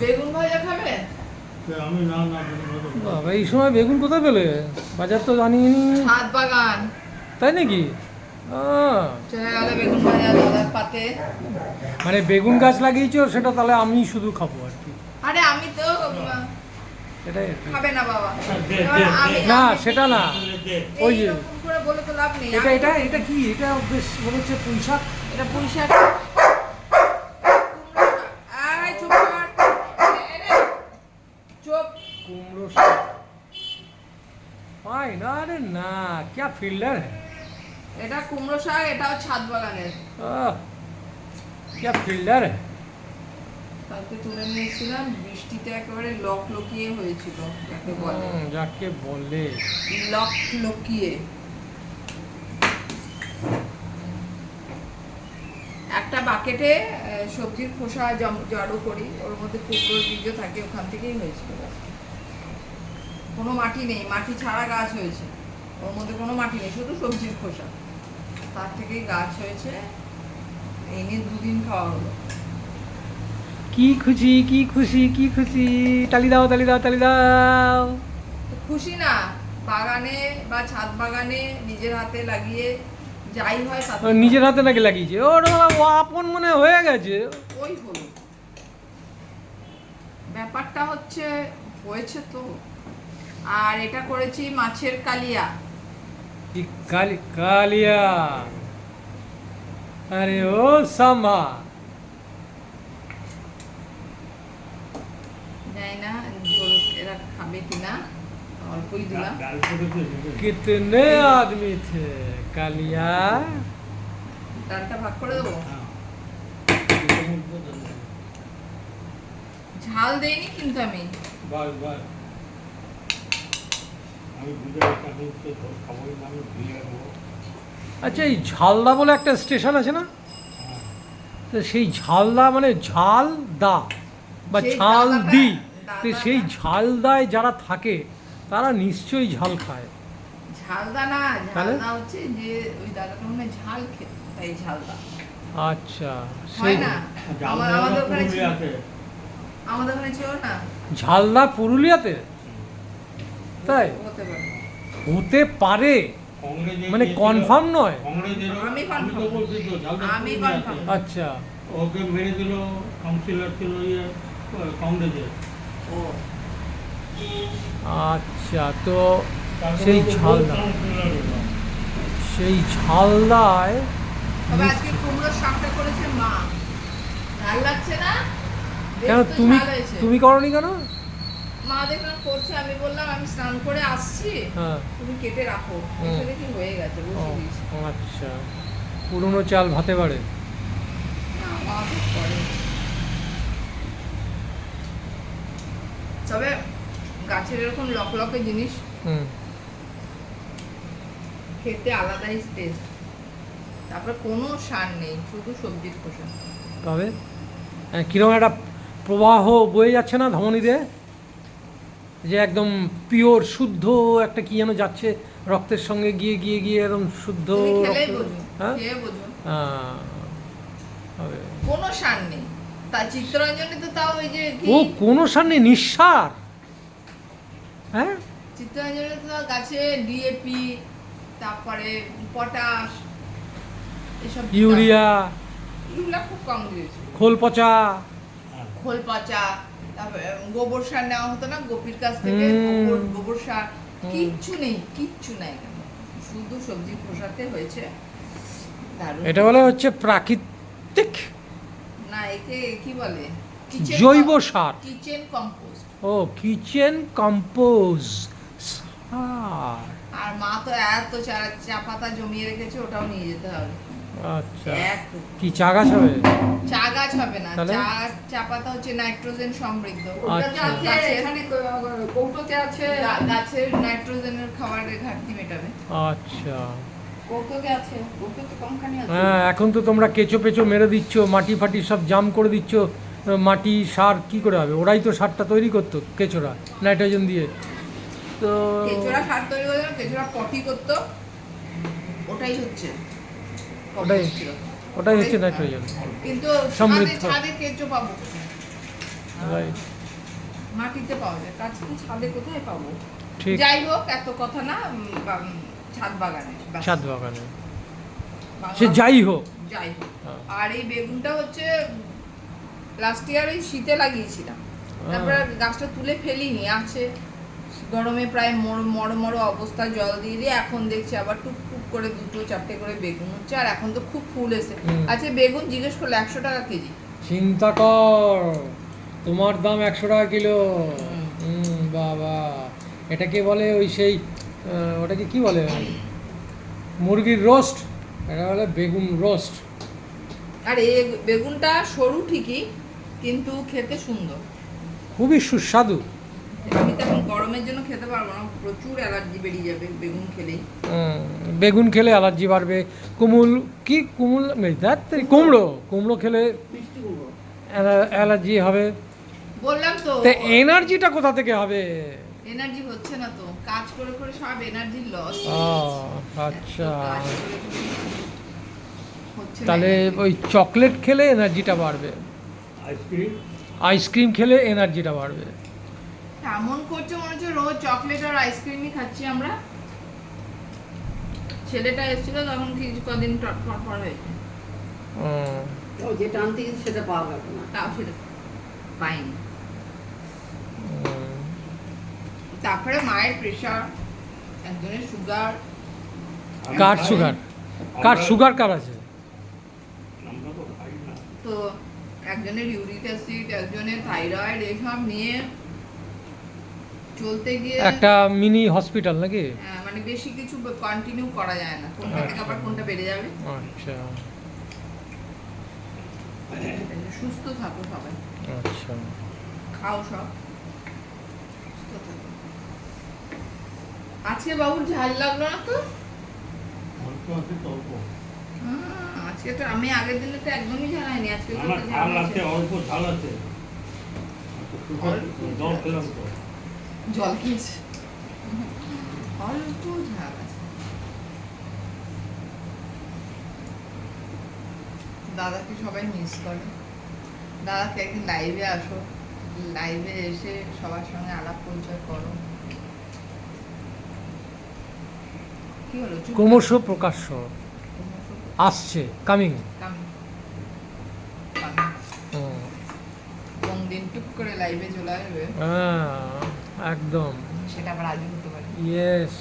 বেগুন ভাজা খাবে? আমি না না বেগুন ভাজা খাব না। বাবা এই সময় বেগুন কোথায় পেলে? বাজার তো জানিয়ে নি বাগান। তাই নাকি? মানে বেগুন গাছ লাগিয়েছো সেটা তাহলে আমি শুধু খাব আর কি। আরে আমি তো উম, এটাই। খাবে না বাবা। সেটা না। ওই যে এইরকম করে বলে তো লাভ নেই। এটা এটা এটা কি? এটা বেশ মনে হচ্ছে পুঁই শাক এটা পুঁই শাক क्या फील्डर है এটা কুমড়ো শাক এটাও ছাদ বাগানের आह, क्या फील्डर है কালকে তুলে নিয়ে এসেছিলাম বৃষ্টিতে একেবারে লক লকিয়ে হয়েছিল যাকে বলে हम्म, जाके बोले লক লকিয়ে একটা বাকেটে আহ, সবজির খোসা জম- জড়ো করি ওর মধ্যে কুমড়োর বীজও থাকে ওখান থেকেই হয়েছিল গাছ। কোনো মাটি নেই মাটি ছাড়া গাছ হয়েছে ওর মধ্যে কোনো মাটি নেই শুধু সবজির খোসা। তার থেকেই গাছ হয়েছে। এনে দুদিন খাওয়া হলো। কি খুশি কি খুশি কি খুশি? তালি দাও তালি দাও তালি দাও। খুশি না বাগানে বা ছাদ বাগানে নিজের হাতে লাগিয়ে যাই হয় তাতে নিজের হাতে নাকি লাগিয়েছে? ওর আপন মনে হয়ে গেছে। ওই হলো। ব্যাপারটা হচ্ছে হয়েছে তো। আর এটা করেছি মাছের কালিয়া। কি কালি কালিয়া আরে ও সামা জানি খাবে কিনা কিতনে আদমি থে কালিয়া ডালটা ভাগ করে দেবো ঝাল দেইনি কিন্তু আমি বাস বাস আচ্ছা এই ঝালদা বলে একটা স্টেশন আছে না। তো সেই ঝালদা মানে ঝাল দা বা ঝাল দি তো সেই ঝালদায় যারা থাকে তারা নিশ্চয়ই ঝাল খায়। ঝালদা না তাহলে? ঝালদা হচ্ছে যে ওই দাদাটা মনে ঝাল খেত তাই ঝালদা। আচ্ছা সেই আমাদের ওখানে ছিল না ঝালদা পুরুলিয়াতে? তাই? হতে পারে। হতে পারে কংগ্রেসে মানে confirm নয়? আচ্ছা। ওকে মেরে দিল কাউন্সিলর ছিল ইয়ে কংগ্রেসের আচ্ছা তো সেই ঝালদা। সেই ঝালদায় তবে আজকে কুমড়োর শাকটা করেছে মা। ভালো লাগছে না? বেশ কেন তুমি। তুমি করনি কেন? মা দেখলাম করছে আমি বললাম আমি স্নান করে আসছি। হ্যাঁ। তুমি কেটে রাখো। এসে দেখি হয়ে গেছে বসে দিয়েছি আচ্ছা। পুরনো চাল ভাতে বাড়ে? না, মা তো করে। তবে গাছের এরকম লকলকে জিনিস খেতে আলাদাই টেস্ট তারপর কোনো সার নেই শুধু সবজির খোসা তবে হ্যাঁ, কীরকম একটা প্রবাহ বয়ে যাচ্ছে না ধমনী দিয়ে? যে একদম পিওর শুদ্ধ একটা কি যেন যাচ্ছে রক্তের সঙ্গে গিয়ে গিয়ে গিয়ে একদম শুদ্ধ হ্যাঁ। কোনো সার নেই। তা চিত্তরঞ্জনে তো তাও ওই যে কি? ও কোনো সার নেই নিঃসার। হ্যাঁ? চিত্তরঞ্জনে তো গাছে ডিএপি তারপরে পটাশ এসব ইউরিয়া। ইউরিয়া খুব কম দিয়েছে। খোল পচা। খোল পচা গোবর সার নেওয়া হতো না গোপীর কাছ থেকে গোবর গোবর সার। কিচ্ছু নেই কিচ্ছু নাই শুধু সবজি খোসাতে হয়েছে। এটা বলে হচ্ছে প্রাকৃতিক না একে কি বলে? জৈব সার। Kitchen compost. ও কিচেন কম্পোজ সার। আর মা তো এত চারা চা পাতা জমিয়ে রেখেছে ওটাও নিয়ে যেতে হবে। আচ্ছা। কি চা গাছ হবে? চা গাছ হবে না। তাহলে? চা চা পাতা হচ্ছে নাইট্রোজেন সমৃদ্ধ। আচ্ছা। এখানে কৌটোতে আছে। গাছের নাইট্রোজেনের খাবারের ঘাটতি মেটাবে। আচ্ছা। হ্যাঁ এখন তো তোমরা কেঁচো পেঁচো মেরে দিচ্ছ মাটি ফাটি সব জাম করে দিচ্ছ মাটি সার কি করে হবে? ওরাই তো সারটা তৈরি করতো কেঁচোরা নাইট্রোজেন দিয়ে। তো কেঁচোড়া সার তৈরি করে দেবে, কেঁচোড়া পটি করতো। ওটাই হচ্ছে। ওটাই ওটাই হচ্ছে নাইট্রোজেন কিন্তু সমৃদ্ধ। ছাদে পাবো রাইট মাটিতে পাওয়া যায়। কাছে ছাদে কোথায় পাবো? ঠিক। যাই হোক এত কথা না ছাদ বাগানে। ছাদ বাগানে। সে যাই হোক। যাই হোক। হ্যাঁ। আর এই বেগুনটা হচ্ছে লাস্ট ইয়ার এই শীতে লাগিয়েছিলাম। তারপরে গাছটা তুলে ফেলিনি আছে। গরমে প্রায় মর মর মর অবস্থা জল দিয়ে দিয়ে এখন দেখছি আবার টুক টুক করে দুটো চারটে করে বেগুন হচ্ছে আর এখন তো খুব ফুল এসে। আচ্ছা বেগুন জিজ্ঞেস করলে একশো টাকা কেজি। চিন্তা কর তোমার দাম একশো টাকা কিলো। বাবা এটাকে বলে ওই সেই ওটাকে কি বলে? মুরগির রোস্ট এটা বলে বেগুন রোস্ট। আর এই বেগুনটা সরু ঠিকই কিন্তু খেতে সুন্দর। খুবই সুস্বাদু। আমি তো এখন গরমের জন্য খেতে পারব না প্রচুর অ্যালার্জি বেরিয়ে যাবে বেগুন খেলেই বেগুন খেলে অ্যালার্জি বাড়বে কুমুল কি কুমুল কুমড়ো কুমড়ো খেলে অ্যালার্জি হবে। বললাম তো তো এনার্জিটা কোথা থেকে হবে? এনার্জি হচ্ছে না তো কাজ করে করে সব এনার্জি লস ও আচ্ছা। তাহলে ওই চকলেট খেলে এনার্জিটা বাড়বে। আইসক্রিম আইসক্রিম খেলে এনার্জিটা বাড়বে। এমন করছে মনে হচ্ছে রোজ চকলেট আর আইসক্রিমই খাচ্ছি আমরা। ছেলেটা এসেছিল তখন কিছু কদিন টট পর পর হয়েছে। হুম, ও যেটা আনতে গেছে সেটা পাওয়া গেল না। তাও সেটা পাইনি। তারপরে মায়ের প্রেশার একজনের সুগার কার সুগার কার সুগার কার আছে? তো তো একজনের ইউরিক অ্যাসিড একজনের থাইরয়েড এসব নিয়ে চলতে গিয়ে একটা মিনি হসপিটাল নাকি? মানে বেশি কিছু কন্টিনিউ করা যায় না। কোনটা থেকে আবার কোনটা বেড়ে যাবে? আচ্ছা। সুস্থ থাকো সবাই। আচ্ছা। খাও সব। আজকে বাবুর ঝাল লাগল না তো? অল্প আছে অল্প। আজকে তো আমি আগের দিনে তো একদমই ঝালাইনি আজকে তো ঝাল আছে। অল্প ঝাল আছে। জল খেলাম তো। জল খেয়েছি। অল্প ঝাল আছে। দাদাকে সবাই মিস করে। দাদাকে একদিন লাইভে আসো। লাইভে এসে সবার সঙ্গে আলাপ পরিচয় করো। কি হলো? ক্রমশ প্রকাশ্য। আসছে। কাম। কোন দিন টুক করে লাইভে চলে আসবে। হ্যাঁ। একদম। সেটা আজও হতে পারে। ইয়েস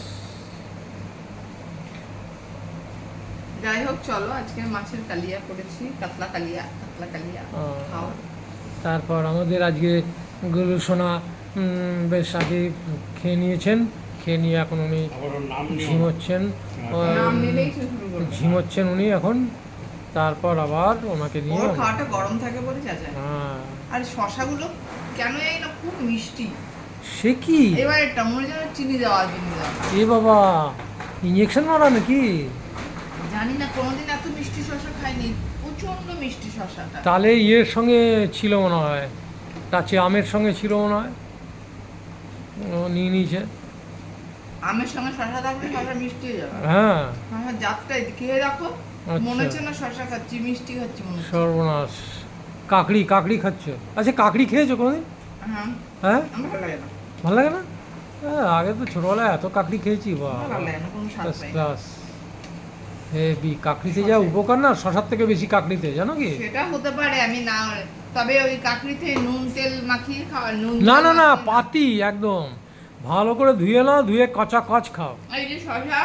যাই হোক চলো আজকে মাছের কালিয়া করেছি কাতলা কালিয়া কাতলা কালিয়া ও। খাও। তারপর আমাদের আজকে গুরু সোনা বেশ আগে খেয়ে নিয়েছেন খেয়ে নিয়ে এখন উনি। ঝিমোচ্ছেন। ঝিমোচ্ছেন উনি এখন। তারপর আবার ওনাকে নিয়ে ওর খাওয়াটা গরম থাকে বলে চাচা হ্যাঁ। আর শশাগুলো কেন এই না খুব মিষ্টি। সে কি? এবার এটা মনে যেন চিনি দেওয়া চিনি দেওয়া। এ বাবা ইঞ্জেকশন মারা নাকি? জানি না কোনোদিন এত মিষ্টি শশা খাইনি প্রচণ্ড মিষ্টি শশাটা তাহলে ইয়ের সঙ্গে ছিল মনে হয় কাছে আমের সঙ্গে ছিল মনে হয়। ও নিয়ে নিয়েছে। আমের সঙ্গে শশা থাকলে শশা মিষ্টি হয়ে যাবে। হ্যাঁ। আমার জাতটা খেয়ে দেখো মনে হচ্ছে না শশা খাচ্ছি মিষ্টি খাচ্ছি মনে সর্বনাশ। কাকড়ি কাকড়ি খাচ্ছ। আচ্ছা কাকড়ি খেয়েছো কোনোদিন? হ্যাঁ। হ্যাঁ? ভালো লাগে না। ভালো লাগে না? হ্যাঁ আগে তো ছোটবেলায় এত কাকড়ি খেয়েছি বা হেবি কাকড়িতে যা উপকার না শশার থেকে বেশি কাকড়িতে জানো কি? সেটা হতে পারে আমি না তবে ওই কাকড়িতে নুন তেল মাখিয়ে খাওয়া নুন না না না পাতি একদম। ভালো করে ধুয়ে নাও ধুয়ে কচা কচ খাও এই যে শশা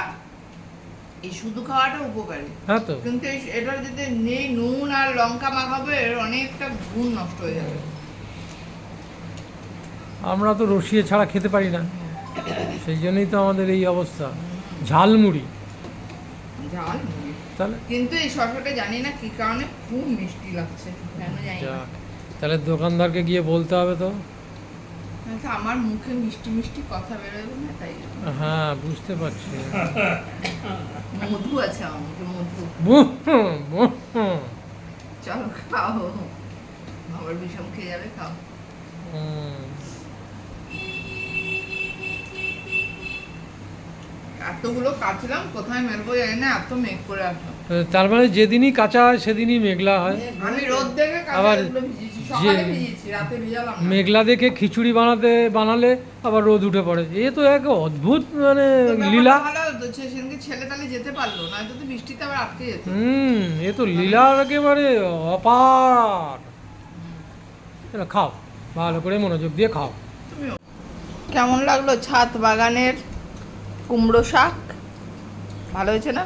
এই শুধু খাওয়াটা উপকারী। হ্যাঁ তো। কিন্তু এটা যদি নেই নুন আর লঙ্কা মাখাবে এর অনেকটা গুণ নষ্ট হয়ে যাবে। আমরা তো রসিয়ে ছাড়া খেতে পারি না। সেই জন্যই তো আমাদের এই অবস্থা। ঝালমুড়ি। ঝাল তাহলে কিন্তু এই শশাটা জানি না কি কারণে খুব মিষ্টি লাগছে। কেন জানি না। তাহলে দোকানদারকে গিয়ে বলতে হবে তো। আমার মুখে মিষ্টি মিষ্টি কথা বেরোবে না তাই হ্যাঁ বুঝতে পারছি। মধু আছে আমার মুখে মধু। চলো খাও। আবার বিষম খেয়ে যাবে খাও। হুম, এতগুলো কাটলাম কোথায় মেলবো জানি না এত মেঘ করে তার মানে যেদিনই কাঁচা হয় সেদিনই মেঘলা হয়। আমি রোদ দেখে আবার মেঘলা দেখে খিচুড়ি বানাতে বানালে আবার রোদ উঠে পড়ে। এ তো এক অদ্ভুত মানে লীলা। ছেলে তাহলে যেতে পারল না তো বৃষ্টিতে আবার আটকে যেত। হুম এ তো লীলার একেবারে অপার। খাও ভালো করে মনোযোগ দিয়ে খাও। কেমন লাগল? ছাদ বাগানের কুমড়ো শাক? ভালো হয়েছে না?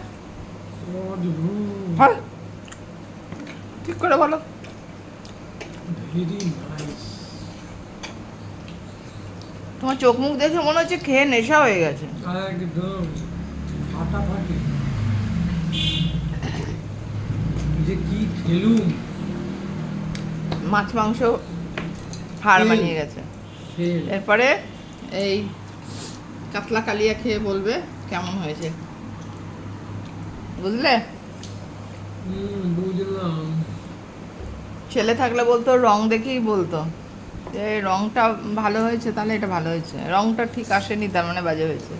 হয়। ঠিক করে বলো। তোমার চোখ মুখ দেখে মনে হচ্ছে খেয়ে নেশা হয়ে গেছে। যে কি খেলুম। মাছ মাংস হাড় বানিয়ে গেছে। এরপরে? এই কাতলা কালিয়া খেয়ে বলবে কেমন হয়েছে। বুঝলে? বুঝলাম। ছেলে থাকলে বলতো রং দেখেই বলতো। যে এই রংটা ভালো হয়েছে তাহলে এটা ভালো হয়েছে। রংটা ঠিক আসেনি তার মানে বাজে হয়েছে।